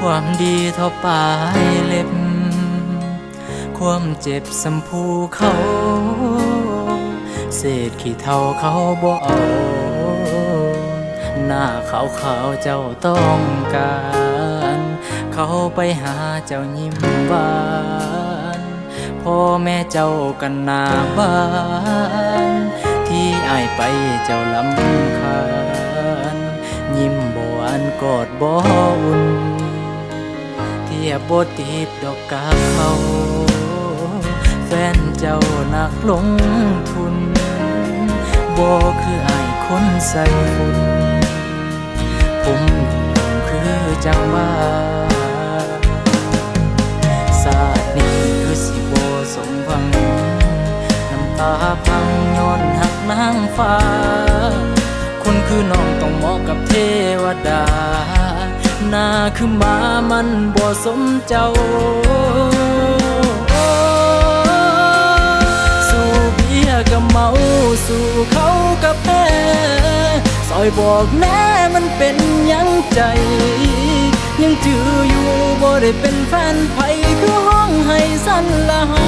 ความดีเท่าปลายเล็บ ความเจ็บสัมผูเขา เศษขี้เท่าเขาบ่เอา หน้าขาวขาวเจ้าต้องการ เขาไปหาเจ้ายิ้มบานพ่อแม่เจ้ากันหนาบ้าน ที่อายไปเจ้าลำคาญยิ้มบ่หวานกอดบ่อุ่น ยบบ่ติดดอกกาเขาแฟนเจ้านักลงทุนบ่คือไอคนใส่ฝุ่นผมคือจังว่าศาสตร์นี้คือสิบ่สมหวัง น้ำตาพังย้อนหักนางฟ้าคนคือน้องต้องเหมาะกับเทวดา หน้าคือมามันบ่สมเจ้าสู่เบียกับเมาสู่เขากับแพ้ซอยบอกแน่มันเป็นยังใจ ยังจืออยู่บ่ได้เป็นแฟนไผคือห้องให้สั้นละเฮา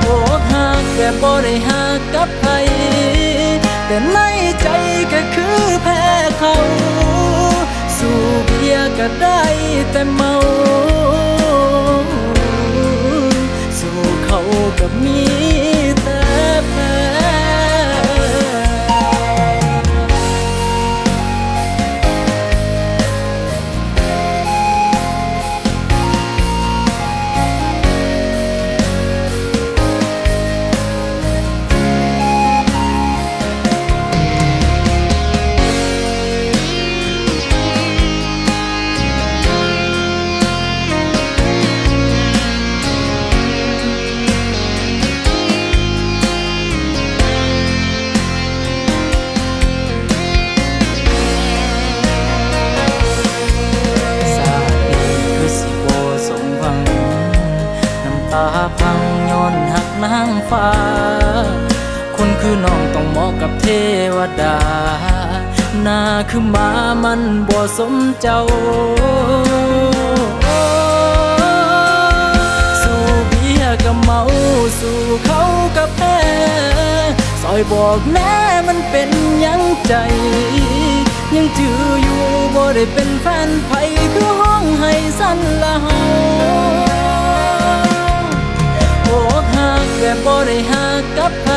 โอ้หักแบบบ่ได้หักกับใครแต่ในใจก็คือ เขา สู่เบียก็ได้แต่เมา สู่เขาก็มี พังย้อนหักนางฟ้าคนคือน้องต้องเหมาะกับเทวดาหน้าคือหมามันบ่สมเจ้าสู่เบียกับเมาสู่เขากับแพ้ซอยบอกแน่มันเป็นยังใจ ยังจืออยู่บ่ได้เป็นแฟนไผคือห้องให้สั้นละเฮา แบบบ่ได้หักกับใคร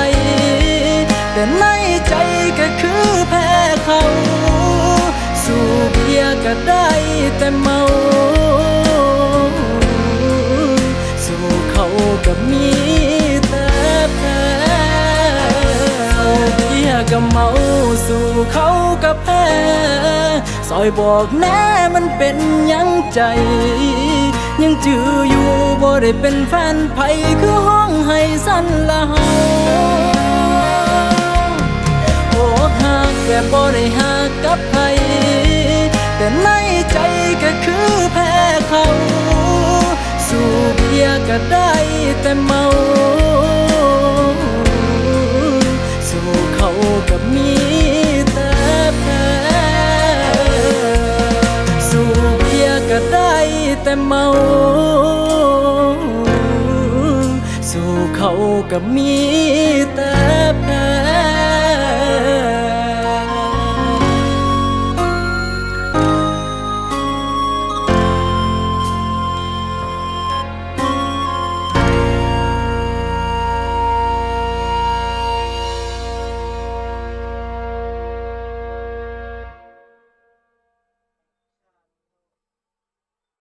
แต่ในใจก็คือแพ้เขา สู่เบียก็ได้แต่เมา สู่เขาก็มีแต่แพ้เบียก็เมา สู่เขาก็แพ้ซอยบอกแน่มันเป็นยังใจ ยังจืออยู่บ่ได้เป็นแฟนไผคือห้องให้สั้นละเฮาโอ้หักแบบบ่ได้หักกับใครแต่ในใจก็คือแพ้เขาสู่เบียก็ได้แต่เมาสู่เขาก็มีแต่แพ้สู่เบียก็ได้แต่เมา เขาก็มีแต่แพ้